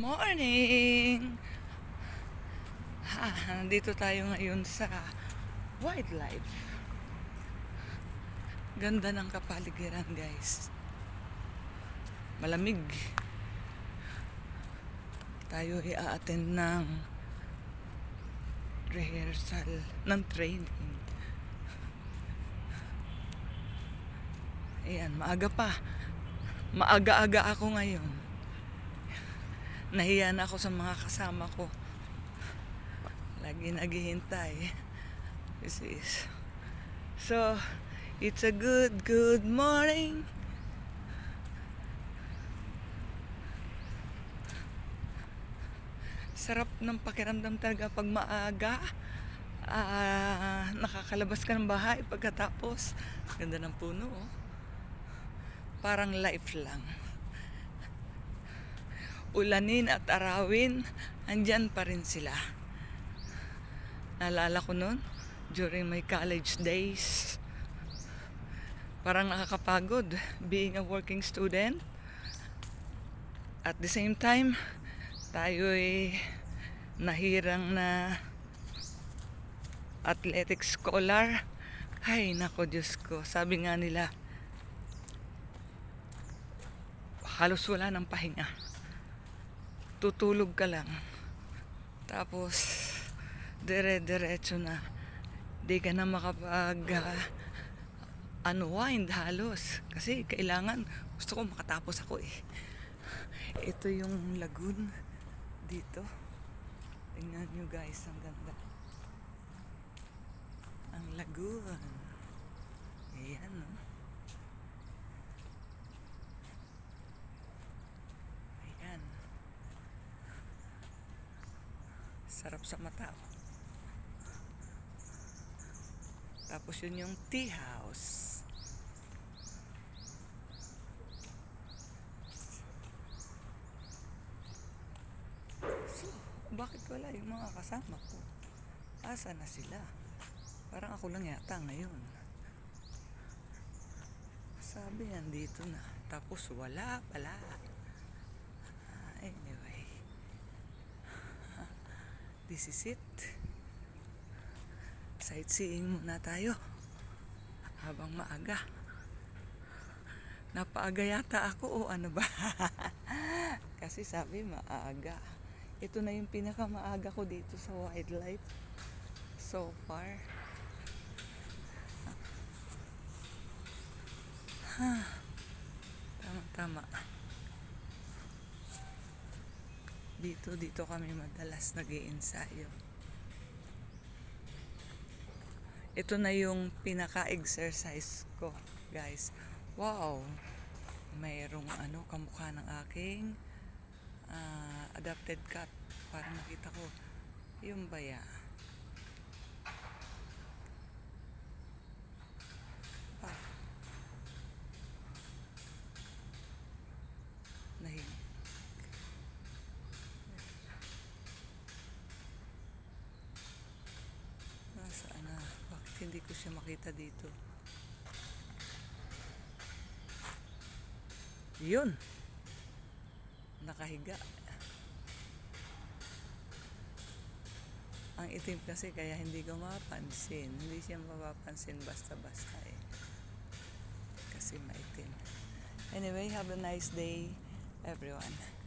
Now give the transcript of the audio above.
Morning! Ha, nandito tayo ngayon sa wildlife. Ganda ng kapaligiran, guys. Malamig. Tayo ay a-attend ng rehearsal ng training. Ayan, maaga pa. Maaga-aga ako ngayon. Nahiya na ako sa mga kasama ko. Lagi naghihintay. This is... So, it's a good, good morning. Sarap ng pakiramdam talaga pag maaga. Ah, nakakalabas ka ng bahay pagkatapos. Ganda ng puno, oh. Parang life lang ulanin at arawin, andyan pa rin sila. Naalala ko noon, during my college days, parang nakakapagod being a working student. At the same time, tayo'y nahirang na athletic scholar. Ay, nako Diyos ko. Sabi nga nila, halos wala ng pahinga tutulog ka lang. Tapos, dire-diretso na. Di ka na makapag uh, unwind halos. Kasi kailangan, gusto ko makatapos ako eh. Ito yung lagoon dito. Tingnan nyo guys, ang ganda. Ang lagoon. Ayan, no? Ayan. Sarap sa mata. Tapos yun yung tea house. So, bakit wala yung mga kasama ko? Asa na sila? Parang ako lang yata ngayon. Sabi nandito na. Tapos wala pala. Ah, Anyway. This is it. Sightseeing muna tayo. Habang maaga. Napaaga yata ako o ano ba? Kasi sabi maaga. Ito na yung pinakamaaga ko dito sa wildlife. So far. Dito, dito kami madalas nag ensayo Ito na yung pinaka-exercise ko, guys. Wow! Mayroong ano, kamukha ng aking ah, adapted cut. Para makita ko yung baya. Ah. Nahing. Nasaan na? Bakit hindi ko siya makita dito? Yun! Nakahiga. Ang itim kasi kaya hindi ko mapapansin. Hindi siya mapapansin basta-basta eh. Kasi maitim. Anyway, have a nice day everyone.